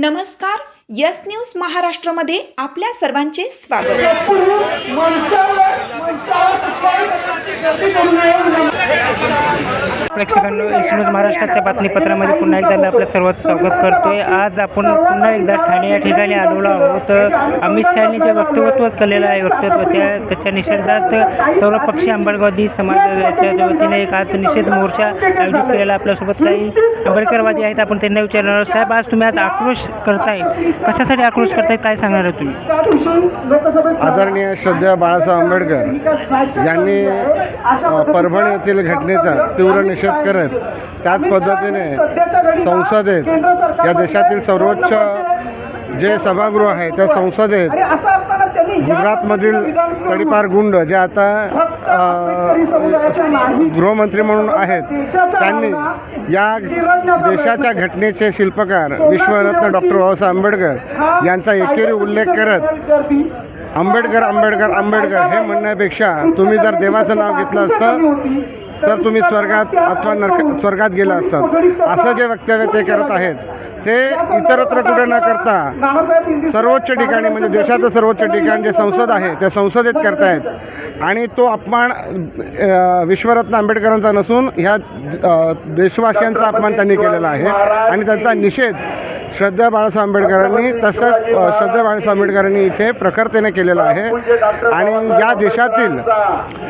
नमस्कार yes news महाराष्ट्रामध्ये आपल्या सर्वांचे स्वागत. प्रेक्षकांनो एस न्यूज महाराष्ट्राच्या बातमीपत्रामध्ये पुन्हा एकदा मी आपलं सर्वात स्वागत करतोय. आज आपण पुन्हा एकदा ठाणे या ठिकाणी आलेलो आहोत. अमित शहानी जे वक्तव्य केलेलं आहे वक्तव्य त्या त्याच्या निषेधात सर्वपक्षीय आंबेडकरवादी समाजाच्या वतीने एक आज निषेध मोर्चा आयोजित केलेला आपल्यासोबत. काही आंबेडकरवादी आहेत आपण त्यांना विचारणार आहोत. साहेब आज तुम्ही आज आक्रोश करताय. कशासाठी आक्रोश करताय? काय सांगणार आहे तुम्ही? आदरणीय श्रद्धेय बाळासाहेब आंबेडकर यांनी परभणी येथील घटनेचा तीव्र निषेध करत त्याच पद्धतीने संसदेत या देशातील सर्वोच्च जे सभागृह आहे त्या संसदेत गुजरातमधील तडीपार गुंड जे आता गृहमंत्री म्हणून आहेत. त्यांनी या देशाच्या घटनेचे शिल्पकार विश्वरत्न डॉक्टर बाबासाहेब आंबेडकर यांचा एकेरी उल्लेख करत आंबेडकर आंबेडकर आंबेडकर हे म्हणण्यापेक्षा तुम्ही जर देवाचं नाव घेतलं असतं तर तुम्ही स्वर्गात अथवा नरक स्वर्गात गेला असतात असं जे वक्तव्य ते करत आहेत ते इतरत्र कुठे न करता सर्वोच्च ठिकाणी म्हणजे देशाचं सर्वोच्च ठिकाण जे संसद आहे त्या संसदेत करतायत. आणि तो अपमान विश्वरत्न आंबेडकरांचा नसून ह्या देशवासियांचा अपमान त्यांनी केलेला आहे. आणि त्यांचा निषेध श्रद्धा बाळासाहेब आंबेडकरांनी तसंच श्रद्धा बाळासाहेब आंबेडकरांनी इथे प्रखरतेने केलेलं आहे. आणि या देशातील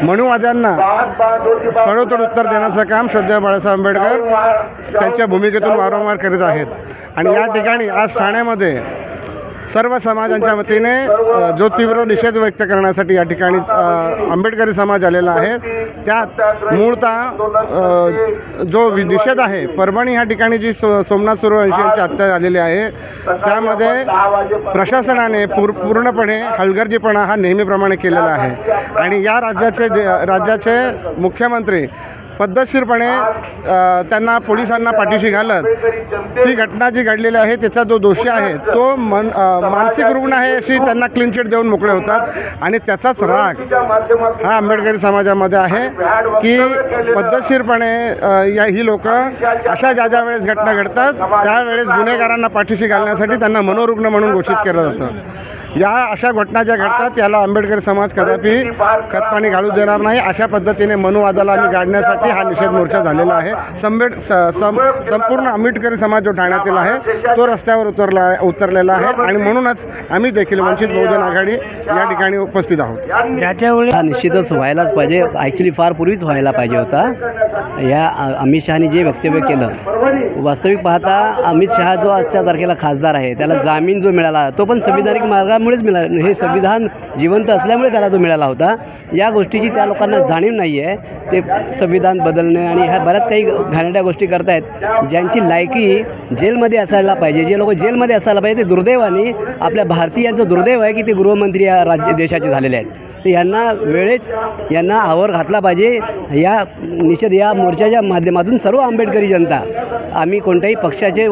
मनुवाद्यांना सडोतड उत्तर देण्याचं काम श्रद्धा बाळासाहेब आंबेडकर त्यांच्या भूमिकेतून वारंवार करीत आहेत. आणि या ठिकाणी आज ठाण्यामध्ये सर्व समाजांच्या वतीने अ, जो तीव्र निषेध व्यक्त करण्यासाठी या ठिकाणी अ, आंबेडकरी समाज आलेला आहे. त्यात मूळतः अ, जो वि- निषेध आहे परभणी ह्या ठिकाणी जी सो सोमनाथ सूर्यवंशी यांची हत्या झालेली आहे त्यामध्ये प्रशासनाने पूर पूर्णपणे हलगर्जीपणा हा नेहमीप्रमाणे केलेला आहे. आणि या राज्याचे दे राज्याचे मुख्यमंत्री पद्धतशीरपणे त्यांना पोलिसांना पाठीशी घालत ती घटना जी घडलेली आहे त्याचा जो दोषी आहे तो मन मानसिक रुग्ण आहे अशी त्यांना क्लीन चिट देऊन मोकळे होतात. आणि त्याचाच राग हा आंबेडकरी समाजामध्ये आहे की पद्धतशीरपणे या ही लोक अशा ज्या ज्या वेळेस घटना घडतात त्यावेळेस गुन्हेगारांना पाठीशी घालण्यासाठी त्यांना मनोरुग्ण म्हणून घोषित केलं जातं. या अशा घटना ज्या घडतात याला आंबेडकरी समाज कदापि खतपाणी घालू देणार नाही. अशा पद्धतीने मनुवादाला आम्ही गाडण्यासाठी हा निषेध मोर्चा झालेला आहे. संबेड स- सं- संपूर्ण आंबेडकरी समाज जो ठाण्यातील आहे तो रस्त्यावर उतरला उतरलेला आहे आणि म्हणूनच आम्ही देखील वंचित बहुजन आघाडी या ठिकाणी उपस्थित आहोत. ज्याच्या वेळी हा निश्चितच व्हायलाच पाहिजे. ॲक्च्युली फार पूर्वीच व्हायला पाहिजे होता. या अमित शहानी जे वक्तव्य केलं वास्तविक पाहता अमित शहा जो आजच्या तारखेला खासदार आहे त्याला जामीन जो मिळाला तो पण संविधानिक मार्गामुळेच मिळाला हे संविधान जिवंत असल्यामुळे त्याला तो मिळाला होता. या गोष्टीची त्या लोकांना जाणीव नाही आहे ते संविधान बदलणे आणि ह्या बऱ्याच काही घाणेड्या गोष्टी करतायत. ज्यांची लायकी जेलमध्ये असायला पाहिजे जे लोक जेलमध्ये असायला पाहिजे ते दुर्दैवाने आपल्या भारतीयांचं दुर्दैव आहे की ते गृहमंत्री या राज्य देशाचे झालेले आहेत. तर यांना वेळेच यांना आवर घातला पाहिजे. या निषेध या मोर्चाच्या माध्यमातून सर्व आंबेडकरी जनता आम्ही कोणत्याही पक्षाचे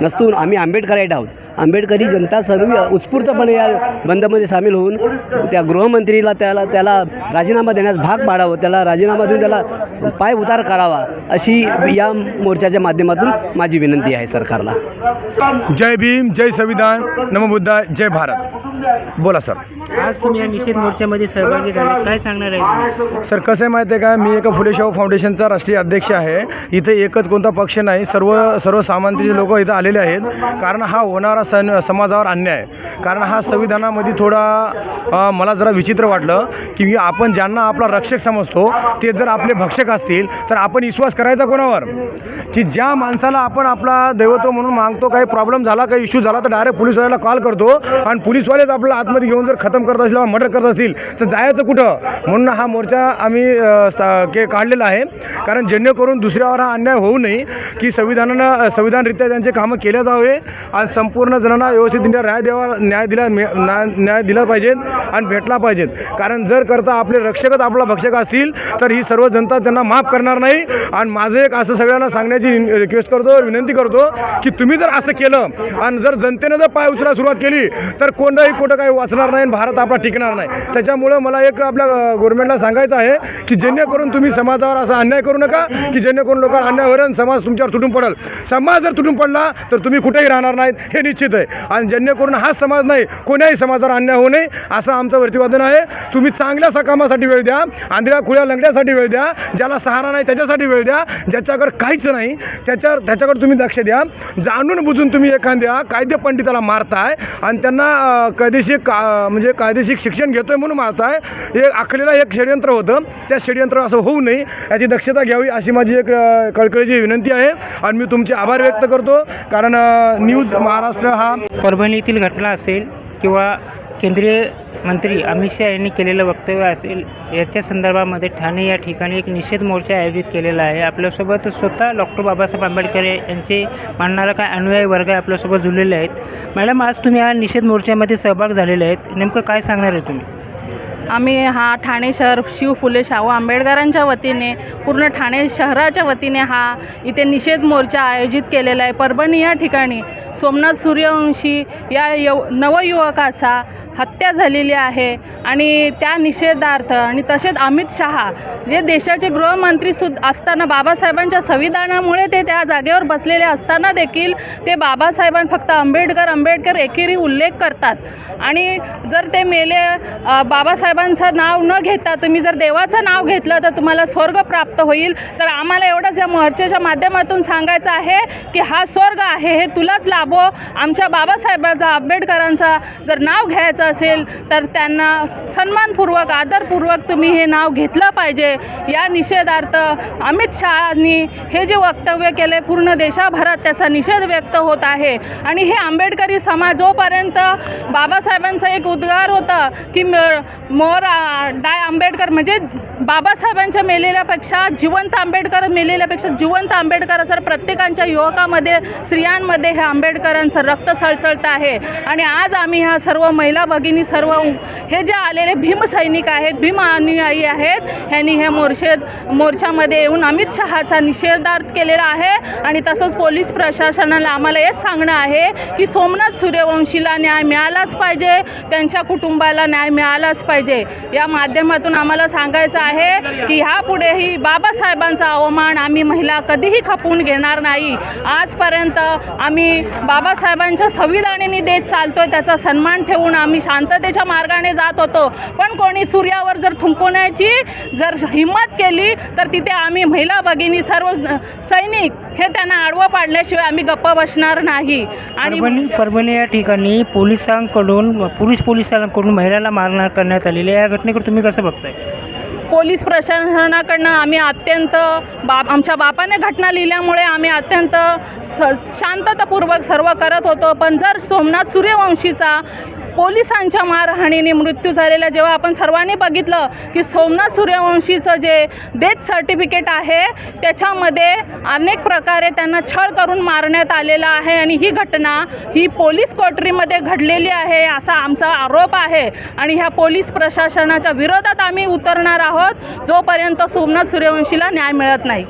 नसून आम्ही आंबेडकराईट आहोत. आंबेडकरी जनता सर्व उत्स्फूर्तपणे या बंदमध्ये सामील होऊन त्या गृहमंत्रीला त्याला त्याला राजीनामा देण्यास भाग पाडावं त्याला राजीनामा देऊन त्याला पाय उतार करावा अशी या मोर्चाच्या माध्यमातून माझी विनंती आहे सरकारला. जय भीम जय संविधान. नमबुद्धा जय भारत. बोला सर. आज तुम्ही या निषेध मोर्चामध्ये सहभागी झाले. काय सांगणार आहे? सर कसं आहे माहिती आहे का? मी एका फुले शाहू फाउंडेशनचा राष्ट्रीय अध्यक्ष आहे. इथे एकच कोणता पक्ष नाही. सर्व सर्व सामान्य लोक इथं आलेले आहेत. कारण हा होणारा सण समाजावर अन्याय आहे. कारण हा संविधानामध्ये थोडा मला जरा विचित्र वाटलं की आपण ज्यांना आपला रक्षक समजतो ते जर आपले भक्षक असतील तर आपण विश्वास करायचा कोणावर? की ज्या माणसाला आपण आपला दैवत्व म्हणून मागतो काही प्रॉब्लेम झाला काही इश्यू झाला तर डायरेक्ट पोलीसवाल्याला कॉल करतो. आणि पोलीसवालेच आपला आतमध्ये घेऊन जर खतम करत असल्यावर मर्डर करत असतील तर जायचं कुठं? म्हणून हा मोर्चा आम्ही सा- के काढलेला आहे. कारण जेणेकरून दुसऱ्यावर हा अन्याय होऊ नये की संविधानानं संविधानरित्या त्यांचे कामं केले जावे आणि संपूर्ण जणांना व्यवस्थित न्याय द्यावा न्याय दिला मे- न्याय न्याय दिला पाहिजेत आणि भेटला पाहिजेत कारण जर करता आपले रक्षकच आपला भक्षक असतील तर ही सर्व जनता त्यांना माफ करणार नाही. आणि माझं एक असं सगळ्यांना सांगण्याची रिक्वेस्ट करतो विनंती करतो की तुम्ही जर असं केलं आणि जर जनतेनं जर पाय उचला सुरुवात केली तर कोणताही कुठं काही वाचणार नाही आणि भारत आपला टिकणार नाही. त्याच्यामुळं मला एक आपल्या गव्हर्नमेंटला सांगायचं आहे की जेणेकरून तुम्ही समाजावर असा अन्याय करू नका की जेणेकरून लोकांना अन्याय होईल समाज तुमच्यावर तुटून पडेल. समाज जर तुटून पडला तर तुम्ही कुठेही राहणार नाहीत हे निश्चित आहे. आणि जेणेकरून हा समाज नाही कोण्याही समाजावर अन्याय होऊ नये असं आमचं प्रतिपादन आहे. तुम्ही चांगल्या सकामासाठी वेळ द्या आंधळ्या खुळ्या लंगड्यासाठी वेळ द्या ज्याला सहारा नाही त्याच्यासाठी वेळ द्या ज्याच्याकडे काहीच नाही त्याच्या त्याच्याकडे तुम्ही लक्ष द्या. जाणून बुजून तुम्ही एखाद्या कायदे पंडिताला मारताय आणि त्यांना कायदेशीर का म्हणजे कायदेशीर शिक्षण घेतो आहे म्हणून मारताय. हे आखलेलं एक षडयंत्र होतं. त्या षडयंत्र असं होऊ नये. याची दक्षता घ्यावी अशी माझी एक कळकळीची विनंती आहे. आणि मी तुमचे आभार व्यक्त करतो. कारण न्यूज महाराष्ट्र हा परभणीतील घटना असेल किंवा केंद्रीय मंत्री अमित शहा यांनी केलेलं वक्तव्य असेल याच्या संदर्भामध्ये ठाणे या ठिकाणी एक निषेध मोर्चा आयोजित केलेला आहे. आपल्यासोबत स्वतः डॉक्टर बाबासाहेब आंबेडकर यांचे मानणारा काय अनुयायी वर्ग आहे आपल्यासोबत जुळलेले आहेत. मॅडम आज तुम्ही या निषेध मोर्चामध्ये सहभाग झालेले आहेत. नेमकं काय सांगणार आहे तुम्ही? आम्ही हा ठाणे शहर शिव फुले शाहू आंबेडकरांच्या वतीने पूर्ण ठाणे शहराच्या वतीने हा इथे निषेध मोर्चा आयोजित केलेला आहे. परभणी या ठिकाणी सोमनाथ सूर्यवंशी या यव नवयुवकाचा हत्या झालेली आहे आणि त्या निषेधार्थ आणि तसेच अमित शहा जे देशाचे गृहमंत्री सु असताना बाबासाहेबांच्या संविधानामुळे ते त्या जागेवर बसलेले असताना देखील ते बाबासाहेबां फक्त आंबेडकर आंबेडकर एकेरी उल्लेख करतात. आणि जर ते मेले बाबासाहेब बाबासाहेबांचं नाव न घेता तुम्ही जर देवाचं नाव घेतलं तर तुम्हाला स्वर्ग प्राप्त होईल. तर आम्हाला एवढंच या मोर्चाच्या माध्यमातून सांगायचं आहे की हा स्वर्ग आहे हे तुलाच लाभो. आमच्या बाबासाहेबाचा आंबेडकरांचा जर नाव घ्यायचं असेल तर त्यांना सन्मानपूर्वक आदरपूर्वक तुम्ही हे नाव घेतलं पाहिजे. या निषेधार्थ अमित शहानी हे जे वक्तव्य केले पूर्ण देशाभरात त्याचा निषेध व्यक्त होत आहे. आणि हे आंबेडकरी समाज जोपर्यंत बाबासाहेबांचं एक उद्गार होतं की म- मोर डाय आंबेडकर म्हणजे बाबासाहेबांच्या मेलेल्यापेक्षा जिवंत आंबेडकर मेलेल्यापेक्षा जिवंत आंबेडकर असं प्रत्येकांच्या युवकामध्ये स्त्रियांमध्ये हे आंबेडकरांचं रक्त सळसळतं आहे. आणि आज आम्ही ह्या सर्व महिला भगिनी सर्व हे जे आलेले भीमसैनिक आहेत भीम अनुयायी आहेत ह्यांनी हे मोर्चे मोर्चामध्ये येऊन अमित शहाचा निषेधार्थ केलेला आहे. आणि तसंच पोलीस प्रशासनाला आम्हाला हेच सांगणं आहे की सोमनाथ सूर्यवंशीला न्याय मिळालाच पाहिजे त्यांच्या कुटुंबाला न्याय मिळालाच पाहिजे. या माध्यमातून आम्हाला सांगायचं आहे की ह्यापुढेही बाबासाहेबांचा अवमान आम्ही महिला कधीही खपवून घेणार नाही. आजपर्यंत आम्ही बाबासाहेबांच्या संविधानाने देत चालतोय त्याचा सन्मान ठेवून आम्ही शांततेच्या मार्गाने जात होतो. पण कोणी सूर्यावर जर थुंकवण्याची जर हिंमत केली तर तिथे आम्ही महिला भगिनी सर्व सैनिक हे त्यांना आडवं पाडल्याशिवाय आम्ही गप्प बसणार नाही. आणि परभणी या ठिकाणी पोलिसांकडून पुरुष पोलिसांकडून महिलांना मारणार करण्यात आलेली या घटनेकडे तुम्ही कसं बघताय? पोलीस प्रशासनाकडनं आम्ही अत्यंत बाप आमच्या बापाने घटना लिहिल्यामुळे आम्ही अत्यंत स शांततापूर्वक सर्व करत होतो. पण जर सोमनाथ सूर्यवंशीचा पोलिसांच्या मारहाणीने मृत्यू झालेला जेव्हा आपण सर्वांनी बघितलं की सोमनाथ सूर्यवंशीचं जे डेथ सर्टिफिकेट आहे त्याच्यामध्ये अनेक प्रकारे त्यांना छळ करून मारण्यात आलेलं आहे आणि ही घटना ही पोलीस कोठरीमध्ये घडलेली आहे असा आमचा आरोप आहे. आणि ह्या पोलीस प्रशासनाच्या विरोधात आम्ही उतरणार आहोत जोपर्यंत सोमनाथ सूर्यवंशीला न्याय मिळत नाही.